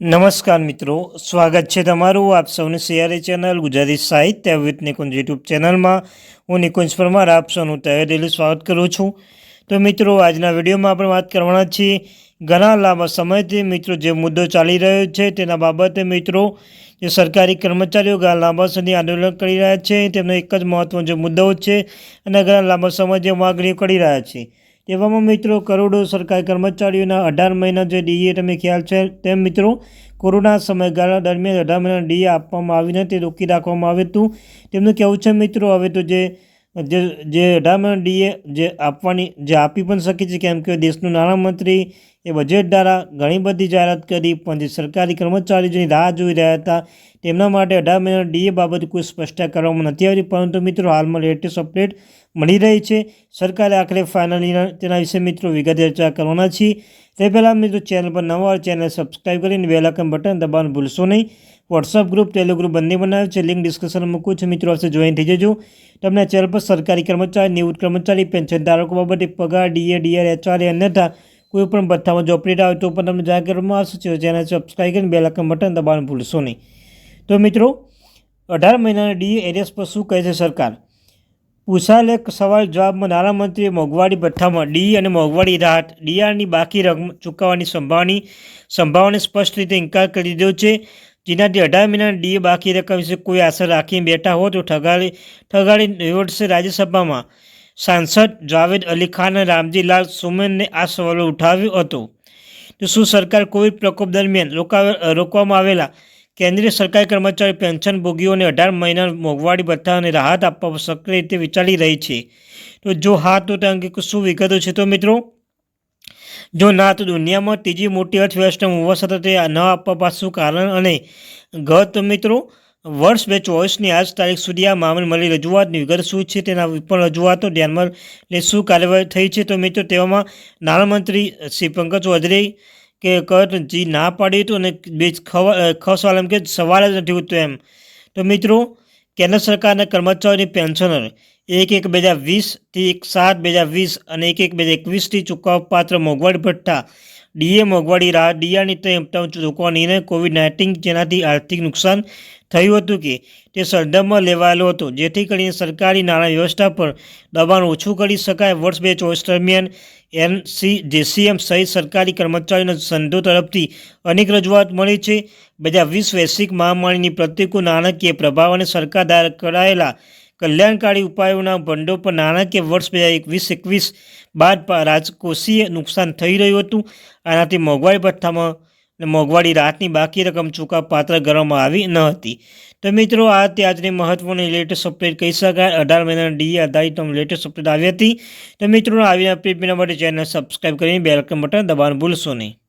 નમસ્કાર મિત્રો, સ્વાગત છે તમારું આપ સૌની સિયારી ચેનલ ગુજરાતી સાહિત્ય વિથ નિકુંજ યુટ્યુબ ચેનલમાં. હું નિકુંજ પરમાર, આપ સૌનું દિલ્હી સ્વાગત કરું છું. તો મિત્રો, આજના વિડીયોમાં આપણે વાત કરવાના છીએ ઘણા લાંબા સમયથી મિત્રો જે મુદ્દો ચાલી રહ્યો છે તેના બાબતે મિત્રો, જે સરકારી કર્મચારીઓ ઘણા લાંબા સુધી આંદોલન કરી રહ્યા છે, તેમનો એક જ મહત્વનો જે મુદ્દો છે અને ઘણા લાંબા સમય જે માગણીઓ કરી રહ્યા છે. તેવામાં મિત્રો કરોડો સરકારી કર્મચારીઓના અઢાર મહિના જે ડીએ તમે ખ્યાલ છે, તેમ મિત્રો કોરોના સમયગાળા દરમિયાન અઢાર મહિના ડીએ આપવામાં આવીને તે રોકી રાખવામાં આવ્યું હતું. તેમનું કહેવું છે મિત્રો, હવે તો જે જે જે અઢાર મહિના ડીએ જે આપવાની, જે આપી પણ શકે છે, કેમ કે દેશનું નાણામંત્રી એ બજેટ દ્વારા ઘણી બધી જાહેરાત કરી, પણ જે સરકારી કર્મચારીઓ જેની રાહ જોઈ રહ્યા હતા, તેમના માટે અઢાર મહિના ડીએ બાબતે કોઈ સ્પષ્ટતા કરવામાં નથી આવી, પરંતુ મિત્રો, હાલમાં લેટેસ્ટ અપડેટ મળી રહી છે. સરકારે આખરે ફાઇનલી તેના વિશે મિત્રો વિગતે ચર્ચા કરવાના છીએ. તે પહેલાં મિત્રો, ચેનલ પર નવા ચેનલ સબસ્ક્રાઈબ કરીને વેલકમ બટન દબાવવાનું ભૂલશો નહીં. વોટ્સઅપ ગ્રુપ ટેલિગ્રુપ ગ્રુપ બંને બનાવ્યું છે. લિંક ડિસ્કશનમાં મૂકું છું. મિત્રો આપશે જોઈન થઈ જજો. તમને ચેનલ પર સરકારી કર્મચારી, નિવૃત્ત કર્મચારી પેન્શન ધારકો બાબતે પગાર ડીએ ડીઆર એચઆર અન્યથા કોઈ પણ ભથ્થામાં જો અપડેટ આવે તો પણ તમને જાણ કરવામાં આવશે. ચેનલ સબસ્ક્રાઈબ કરીને બેલાકન બટન દબાવવાનું ભૂલશો નહીં. તો મિત્રો, અઢાર મહિનાના ડી એરિયસ પર શું કહે છે સરકાર? પૂછાયેલ એક સવાલ જવાબમાં નાણામંત્રીએ મોંઘવારી ભથ્થામાં ડી અને મોંઘવારી રાહત, ડીઆરની બાકી રકમ ચૂકવવાની સંભાવની સંભાવનાને સ્પષ્ટ રીતે ઇન્કાર કરી દીધો છે. જેનાથી અઢાર મહિના ડીએ બાકી રકમ વિશે કોઈ આશા રાખીને બેઠા હો તો ઠગાડી ઠગાડી નિવડશે રાજ્યસભામાં. સાંસદ જાવેદ અલી ખાન અને રામજી સુમેનને આ સવાલો ઉઠાવ્યો હતો. તો શું સરકાર કોવિડ પ્રકોપ દરમિયાન રોકાવે, રોકવામાં આવેલા કેન્દ્રીય સરકારી કર્મચારી પેન્શન ભોગીઓને અઢાર મહિના મોંઘવારી ભથ્થા અને રાહત આપવા સક્રિય રીતે વિચારી રહી છે? તો જો હા, તો તે અંગે શું વિગતો છે તો મિત્રો? જો ના, તો દુનિયામાં ત્રીજી મોટી અર્થવ્યવસ્થા હોવા છતાં તે ન આપવા પાછું કારણ અને ગત મિત્રો વર્ષ બે ચોવીસની આજ તારીખ સુધી આ મામલે મળી રજૂઆતની વિગત શું છે તેના પણ રજૂઆતો ધ્યાનમાં લે શું કાર્યવાહી થઈ છે તો મિત્રો તેવામાં નાણામંત્રી શ્રી પંકજ ચૌધરી કે કટ જી ના પાડી હતું અને બે ખ સવાલ એમ કે સવાલ જ નથી ઉઠતો એમ. તો મિત્રો, કેન્દ્ર સરકારના કર્મચારીઓની પેન્શનર એક એક બે હજાર વીસથી એક સાત બે હજાર વીસ અને એક એક બે હજાર એકવીસથી ચૂકવવાપાત્ર મોંઘવારી ભથ્થા ડીએ મોંઘવારી રાહત ડીઆરની તેમ રોકવાની નિર્ણય કોવિડ નાઇન્ટીન જેનાથી આર્થિક નુકસાન થયું હતું કે તે સરદમમાં લેવાયેલો હતો. જેથી કરીને સરકારી નાણાં વ્યવસ્થા પર દબાણ ઓછું કરી શકાય. વર્ષ બે ચોવીસ દરમિયાન એનસી, જેસીએમ સહિત સરકારી કર્મચારીઓના સંઘો તરફથી અનેક રજૂઆત મળી છે. બે હજાર વીસ વૈશ્વિક મહામારીની પ્રતિકૂળ નાણાકીય પ્રભાવ અને સરકાર દ્વારા કરાયેલા કલ્યાણકારી ઉપાયોના ભંડો પર નાણાકીય વર્ષ બે હજાર એકવીસ એકવીસ બાદ રાજકોષીય નુકસાન થઈ રહ્યું હતું. આનાથી મોંઘવારી ભથ્થામાં મોંઘવારી રાહતની બાકી રકમ ચૂકવવા પાત્ર કરવામાં આવી ન હતી. તો મિત્રો, આ તે આજની મહત્વની લેટેસ્ટ અપડેટ. કહી શકાય, અઢાર મહિનાના ડી આધારિત લેટેસ્ટ અપડેટ આવી હતી. તો મિત્રો, આવી અપડેટ મેળવવા માટે ચેનલ સબસ્ક્રાઈબ કરીને બે રકમ બટન દબાણ ભૂલશો નહીં.